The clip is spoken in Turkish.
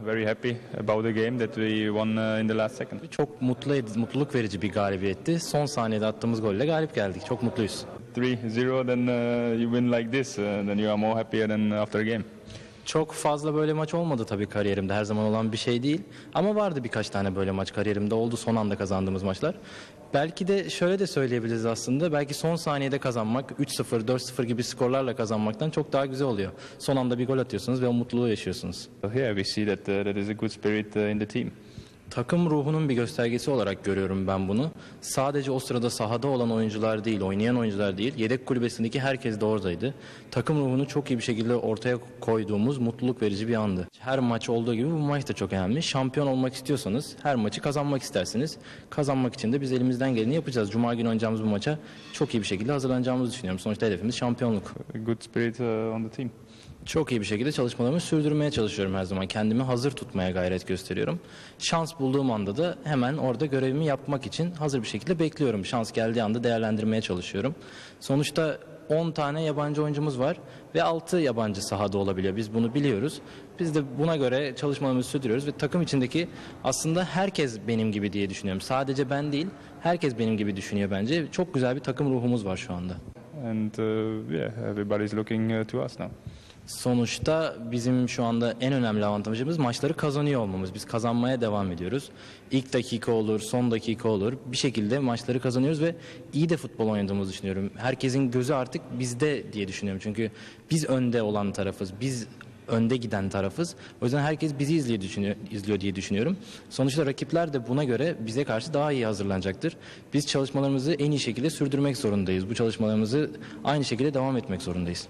Very happy about the game that we won uh, in the last second. Çok mutlu edici, mutluluk verici bir galibiyetti. Son saniyede attığımız golle galip geldik. Çok mutluyuz. 3-0, then uh, you win like this, uh, then you are more happier than after a game. Çok fazla böyle maç olmadı tabii kariyerimde. Her zaman olan bir şey değil. Ama vardı birkaç tane böyle maç kariyerimde oldu. Son anda kazandığımız maçlar. Belki de şöyle de söyleyebiliriz aslında. Belki son saniyede kazanmak 3-0, 4-0 gibi skorlarla kazanmaktan çok daha güzel oluyor. Son anda bir gol atıyorsunuz ve o mutluluğu yaşıyorsunuz. Here we see that uh, there is a good spirit uh, in the team. Takım ruhunun bir göstergesi olarak görüyorum ben bunu. Sadece o sırada sahada olan oyuncular değil, oynayan oyuncular değil, yedek kulübesindeki herkes de oradaydı. Takım ruhunu çok iyi bir şekilde ortaya koyduğumuz mutluluk verici bir andı. Her maç olduğu gibi bu maç da çok önemli. Şampiyon olmak istiyorsanız her maçı kazanmak istersiniz. Kazanmak için de biz elimizden geleni yapacağız. Cuma günü oynayacağımız bu maça çok iyi bir şekilde hazırlanacağımızı düşünüyorum. Sonuçta hedefimiz şampiyonluk. Good spirit uh, on the team. Çok iyi bir şekilde çalışmalarımı sürdürmeye çalışıyorum her zaman. Kendimi hazır tutmaya gayret gösteriyorum. Şans bulduğum anda da hemen orada görevimi yapmak için hazır bir şekilde bekliyorum. Şans geldiği anda değerlendirmeye çalışıyorum. Sonuçta 10 tane yabancı oyuncumuz var ve 6 yabancı sahada olabiliyor. Biz bunu biliyoruz. Biz de buna göre çalışmalarımızı sürdürüyoruz ve takım içindeki aslında herkes benim gibi diye düşünüyorum. Sadece ben değil, herkes benim gibi düşünüyor bence. Çok güzel bir takım ruhumuz var şu anda. And uh, yeah, everybody's looking uh, to us now. Sonuçta bizim şu anda en önemli avantajımız maçları kazanıyor olmamız. Biz kazanmaya devam ediyoruz. İlk dakika olur, son dakika olur. Bir şekilde maçları kazanıyoruz ve iyi de futbol oynadığımızı düşünüyorum. Herkesin gözü artık bizde diye düşünüyorum. Çünkü biz önde olan tarafız. Biz önde giden tarafız. O yüzden herkes bizi izliyor, düşünüyor, izliyor diye düşünüyorum. Sonuçta rakipler de buna göre bize karşı daha iyi hazırlanacaktır. Biz çalışmalarımızı en iyi şekilde sürdürmek zorundayız. Bu çalışmalarımızı aynı şekilde devam etmek zorundayız.